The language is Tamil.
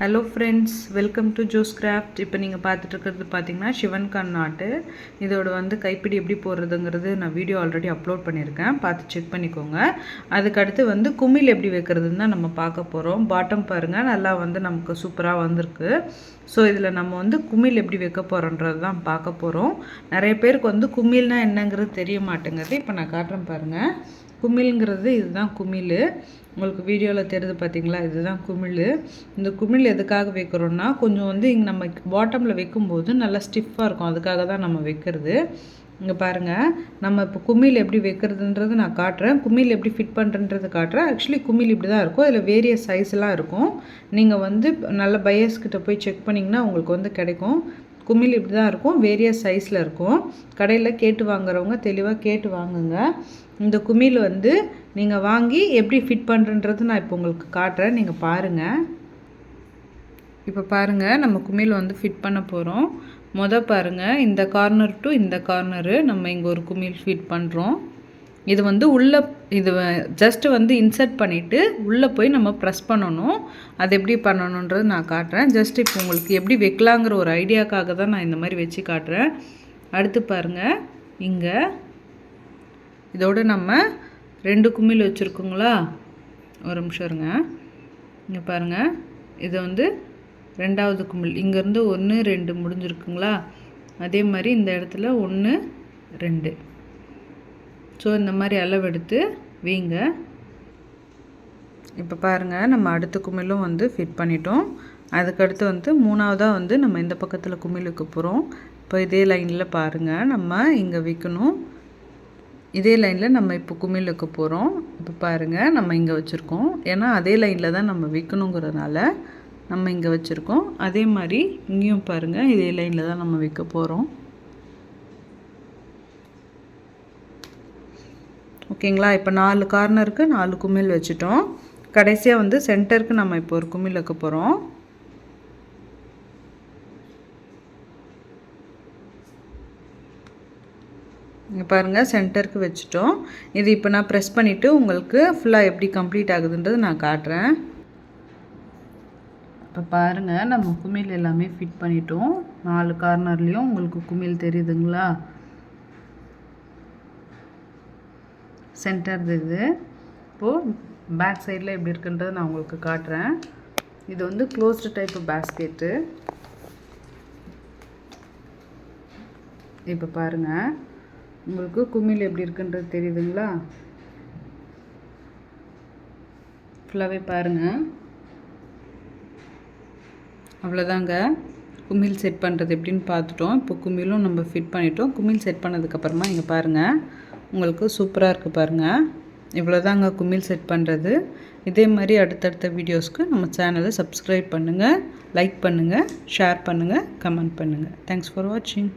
Hello friends welcome to Jo's craft இப்போ நீங்கள் பார்த்துட்ருக்கிறது பார்த்தீங்கன்னா சிவன்கான் நாட்டு. இதோட வந்து கைப்பிடி எப்படி போடுறதுங்கிறது நான் வீடியோ ஆல்ரெடி அப்லோட் பண்ணியிருக்கேன். பார்த்து செக் பண்ணிக்கோங்க. அதுக்கடுத்து வந்து குமிழ் எப்படி வைக்கிறதுன்னு தான் நம்ம பார்க்க போகிறோம் பாட்டம் பாருங்கள் நல்லா வந்து நமக்கு சூப்பராக வந்திருக்கு. ஸோ இதில் நம்ம வந்து குமிழ் எப்படி வைக்க போகிறோன்றது தான் பார்க்க போகிறோம் நிறைய பேருக்கு வந்து குமிழ்னா என்னங்கிறது தெரிய மாட்டேங்குது. இப்போ நான் காட்டுறேன் பாருங்கள் குமிழ்ங்கிறது இதுதான் குமிழ். உங்களுக்கு வீடியோவில் தெரியுது பார்த்தீங்களா இதுதான் குமிழ். இந்த குமிழ் எதுக்காக வைக்கிறோன்னா கொஞ்சம் வந்து இங்கே நம்ம பாட்டமில் வைக்கும்போது நல்லா ஸ்டிஃபாக இருக்கும். அதுக்காக தான் நம்ம வைக்கிறது. இங்கே பாருங்கள் நம்ம இப்போ குமிழ் எப்படி வைக்கிறதுன்றது நான் காட்டுறேன். குமிழ் எப்படி ஃபிட் பண்ணுறன்றது காட்டுறேன். ஆக்சுவலி குமிழ் இப்படி தான் இருக்கும் இதில் வேரியஸ் சைஸ்லாம் இருக்கும். நீங்கள் வந்து நல்ல பையர்ஸ்கிட்ட போய் செக் பண்ணிங்கன்னா உங்களுக்கு வந்து கிடைக்கும். குமிழ் இப்படி தான் இருக்கும் வேரியஸ் சைஸில் இருக்கும். கடையில் கேட்டு வாங்குறவங்க தெளிவாக கேட்டு வாங்குங்க. இந்த குமிழ் வந்து நீங்கள் வாங்கி எப்படி ஃபிட் பண்ணுறன்றது நான் இப்போ உங்களுக்கு காட்டுறேன். நீங்கள் பாருங்கள் இப்போ பாருங்கள் நம்ம குமிழ் வந்து ஃபிட் பண்ண போகிறோம் மொதல் பாருங்கள் இந்த கார்னர் டு இந்த கார்னரு நம்ம இங்கே ஒரு குமிழ் ஃபிட் பண்ணுறோம் இது வந்து உள்ளே இது ஜஸ்ட்டு வந்து இன்சர்ட் பண்ணிவிட்டு உள்ளே போய் நம்ம ப்ரெஸ் பண்ணணும். அது எப்படி பண்ணணுன்றது நான் காட்டுறேன். ஜஸ்ட் இப்போ உங்களுக்கு எப்படி வைக்கலாங்கிற ஒரு ஐடியாக்காக தான் நான் இந்த மாதிரி வச்சு காட்டுறேன். அடுத்து பாருங்கள் இங்கே இதோடு நம்ம ரெண்டு குமிழ் வச்சுருக்கோங்களா? ஒரு நிமிஷம் இருங்க. இங்கே பாருங்கள் இது வந்து ரெண்டாவது குமிழ். இங்கேருந்து ஒன்று ரெண்டு முடிஞ்சிருக்குங்களா? அதே மாதிரி இந்த இடத்துல ஒன்று ரெண்டு. ஸோ இந்த மாதிரி அளவெடுத்து வீங்க. இப்போ பாருங்கள் நம்ம அடுத்த குமிழும் வந்து ஃபிட் பண்ணிட்டோம். அதுக்கடுத்து வந்து மூணாவதாக வந்து நம்ம இந்த பக்கத்தில் குமிழுக்கு போகிறோம் இப்போ இதே லைனில் பாருங்கள் நம்ம இங்கே விற்கணும் இதே லைனில் நம்ம இப்போ குமிழுக்கு போகிறோம் இப்போ பாருங்கள் நம்ம இங்கே வச்சுருக்கோம். ஏன்னா அதே லைனில் தான் நம்ம விற்கணுங்கிறதுனால நம்ம இங்கே வச்சுருக்கோம். அதே மாதிரி இங்கேயும் பாருங்கள் இதே லைனில் தான் நம்ம விற்க போகிறோம் ஓகேங்களா? இப்போ நாலு கார்னருக்கு நாலு குமிழ் வச்சுட்டோம். கடைசியாக வந்து சென்டருக்கு நம்ம இப்போ ஒரு குமிழ் வைக்க போகிறோம் இங்கே பாருங்கள் சென்டருக்கு வச்சுட்டோம். இது இப்போ நான் ப்ரெஸ் பண்ணிவிட்டு உங்களுக்கு ஃபுல்லாக எப்படி கம்ப்ளீட் ஆகுதுன்றது நான் காட்டுறேன். இப்போ பாருங்கள் நம்ம குமிழ் எல்லாமே ஃபிட் பண்ணிட்டோம். நாலு கார்னர்லேயும் உங்களுக்கு குமிழ் தெரியுதுங்களா? சென்டர் இது. இப்போது பேக் சைடில் எப்படி இருக்குன்றதை நான் உங்களுக்கு காட்டுறேன். இது வந்து க்ளோஸ்டு டைப்பு பேஸ்கெட்டு இப்போ பாருங்கள் உங்களுக்கு குமிழ் எப்படி இருக்குன்றது தெரியுதுங்களா? ஃபுல்லாகவே பாருங்கள் அவ்வளோதாங்க குமிழ் செட் பண்ணுறது எப்படின்னு பார்த்துட்டோம். இப்போ குமிழும் நம்ம ஃபிட் பண்ணிட்டோம். குமிழ் செட் பண்ணதுக்கப்புறமா இங்கே பாருங்கள் உங்களுக்கு சூப்பராக இருக்குது பாருங்கள் இவ்வளோதாங்க குமிழ் செட் பண்ணுறது இதே மாதிரி அடுத்தடுத்த வீடியோஸ்க்கு நம்ம சேனலை சப்ஸ்கிரைப் பண்ணுங்கள் லைக் பண்ணுங்கள் ஷேர் பண்ணுங்கள் கமெண்ட் பண்ணுங்கள் தேங்க்ஸ் ஃபார் வாட்சிங்